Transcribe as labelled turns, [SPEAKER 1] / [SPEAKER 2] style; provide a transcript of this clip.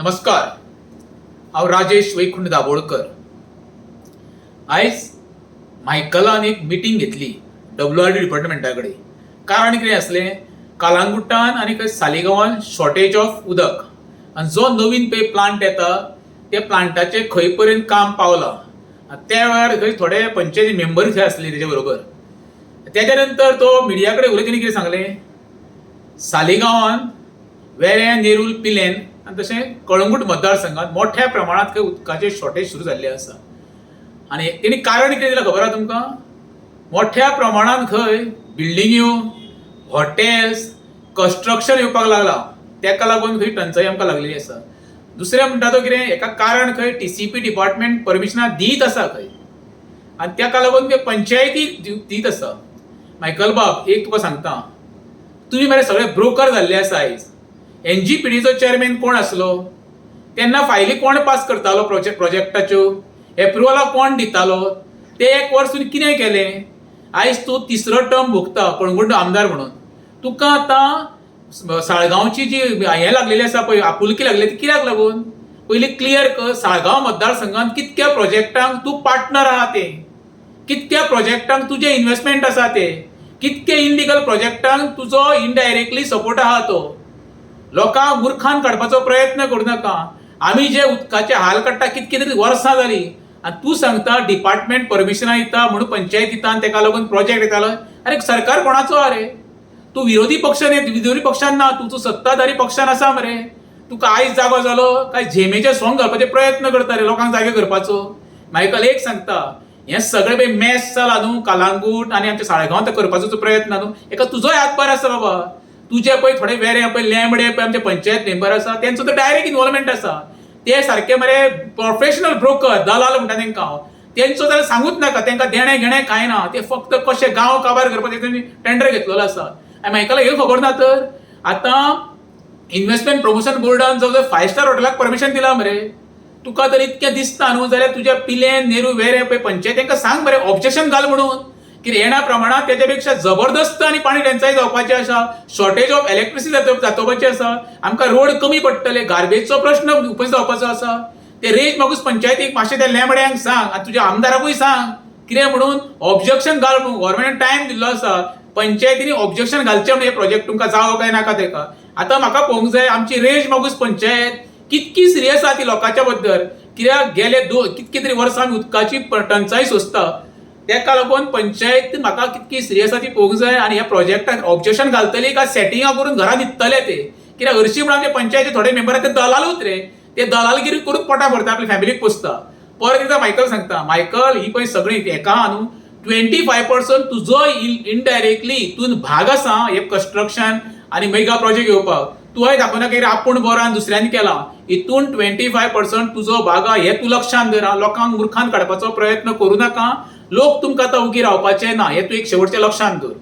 [SPEAKER 1] नमस्कार. हांव राजेश वैकुंठ दाबोळकर आयज मायकलान एक मिटींग घेतली डब्ल्यू आर डी डिपार्टमेंटा कडेन कारण कितें आसलें कालांगुटान आनी खंय सालिगांवान शॉर्टेज ऑफ उदक. आनी जो नवीन पळय प्लांट येता त्या प्लांटाचें खंय पर्यंत काम पावलां. आनी त्या वेळार खंय थोडे पंचायती मेंबर थंय आसले तेजे बरोबर. तेज्या नंतर तो मिडिया कडेन उलयतना कितें सांगलें? सालिगांवान वेऱ्या नेरूल पिलेन आनी तशें कळंगूट मतदारसंघात मोठ्या प्रमाणात खंय उदकाचें शॉर्टेज सुरू जाल्लें आसा आनी तेणी कारण कितें दिलां खबर आसा तुमकां? मोठ्या प्रमाणांत खंय बिल्डिंग्यो हॉटेल्स कन्स्ट्रक्शन येवपाक लागलां. तेका लागून खंय टंचाई आमकां लागलेली आसा. दुसरें म्हणटा तो हो कितें हेका कारण खंय टी सी पी डिपार्टमेंट परमिशनां दीत आसा खंय. आनी तेका लागून ते पंचायती दीत आसा. मायकल बाब एक तुका सांगता. तुमी मरे सगळे ब्रोकर जाल्ले आसा आयज एन जी पी डीचो चेअरमॅन कोण आसलो तेन्ना फायली कोण पास करतालो प्रोजेक्ट प्रोजेक्टाच्यो एप्रुवला कोण दितालो? ते एक वर्स तुवें कितें केलें. आयज तूं तिसरो टर्म भोगता कळंगूट आमदार म्हणून. तुका आतां साळगांवची जी हें लागलेली आसा पळय आपुलकी लागलेली ती कित्याक लागून पयलीं क्लियर कर साळगांव मतदारसंघांत कितक्या प्रोजेक्टांक तूं पार्टनर आहा ते? कितक्या प्रोजेक्टांक तुजें इन्व्हेस्टमेंट आसा ते? कितके इनलिगल प्रोजेक्टांक तुजो इनडायरेक्टली सपोर्ट आहा तो? लोकांक मुर्खान काडपाचो प्रयत्न करूं नाका. आमी जे उदकाचे हाल काडटा कितें तरी वर्सां जालीं आनी तूं सांगता डिपार्टमेंट परमिशनां दिता म्हणून पंचायत दिता आनी तेका लागून प्रोजेक्ट येतालो. अरे सरकार कोणाचो आहा रे तूं विरोधी पक्षान न्ही विरोधी पक्षान ना तूं तूं सत्ताधारी पक्षान आसा मरे. तुका आयज जागो जालो काय झेमेचे सोंग घालपाचे प्रयत्न करता रे लोकांक जागे करपाचो. मायकल एक सांगता हें सगळें पळय मॅस जाला न्हू कालांगूट आनी आमच्या साळगांव ते करपाचो प्रयत्न न्हू. एका तुजोय हातभार आसा बाबा. तुजे पळय थोडे वेरे पळय लेंबडे पळय आमचे पंचायत मेंबर आसा तेंचो तर डायरेक्ट इन्वॉल्वमेंट आसा ते सारके मरे प्रोफेशनल ब्रोकर दलाल म्हणटा तेंकां हांव तेंचो जाल्यार सांगूच नाका तेंकां देणें घेणें कांय ना ते फक्त कशे गांव काबार करपाक तेंच्यांनी टेंडर घेतलेलो आसा आनी म्हाका हे खबर ना तर? आतां इन्व्हेस्टमेंट प्रमोशन बोर्डान जवळ फायव स्टार हॉटेलाक परमिशन दिला मरे. तुका तर इतकें दिसता न्हू जाल्यार तुज्या पिलेन नेहरू वेरे पळय पंचायत तेंकां सांग मरे ऑब्जेक्शन घाल म्हणून. कितें येण्या प्रमाणात त्याच्यापेक्षा पेक्षा जबरदस्त आनी पाणी टंचाई जावपाची आसा शॉर्टेज ऑफ इलेक्ट्रिसिटी जातोवपाची आसा आमकां रोड कमी पडटले गार्बेजचो प्रश्न उपज जावपाचो आसा ते रेज मागूस पंचायतीक मातशें त्या लेंबड्यांक सांग आनी तुज्या आमदाराकूय सांग. कितें म्हणून ऑब्जेक्शन घाल म्हणून गव्हर्मेंटान टायम दिल्लो आसा पंचायतीनी ऑब्जेक्शन घालचें म्हणून हे प्रोजेक्ट तुमकां जावो काय नाका तेका. आतां म्हाका पळोवंक जाय आमची रेज मागूस पंचायत कितकी सिरियस आहा ती लोकांच्या बद्दल. कित्याक गेले दो कितके तरी वर्सां आमी उदकाची टंचाई सोंसता. तेका लागून पंचायत म्हाका कितकी सिरियस आहा ती पळोवंक जाय आनी ह्या प्रोजेक्टाक ऑब्जेक्शन घालतली काय सेटिंगां करून घरा न्हिदतले ते? कित्याक हरशीं म्हणून आमचे पंचायतीचे थोडे मेंबर ते दलालूच रे ते दलालगिरी करून पोटा भरता आपल्या फॅमिलीक पोसता. परत एकदा मायकल सांगता मायकल ही पळय सगळी एका आहा न्हू ट्वेंटी फाय पर्संट तुजो इनडायरेक्टली तूं भाग आसा हे कन्स्ट्रक्शन आनी मेगा प्रोजेक्ट येवपाक तुवें दाखोवना की? आपूण बरो आनी दुसऱ्यांनी केला? हितून ट्वेंटी फाय पर्संट तुजो भाग आहा हे तूं लक्षांत धरा. लोकांक मुर्खान काडपाचो प्रयत्न करूं नाका. लोक तुमकां आतां उगी रावपाचे ना हे तूं एक शेवटचें लक्षांत धर.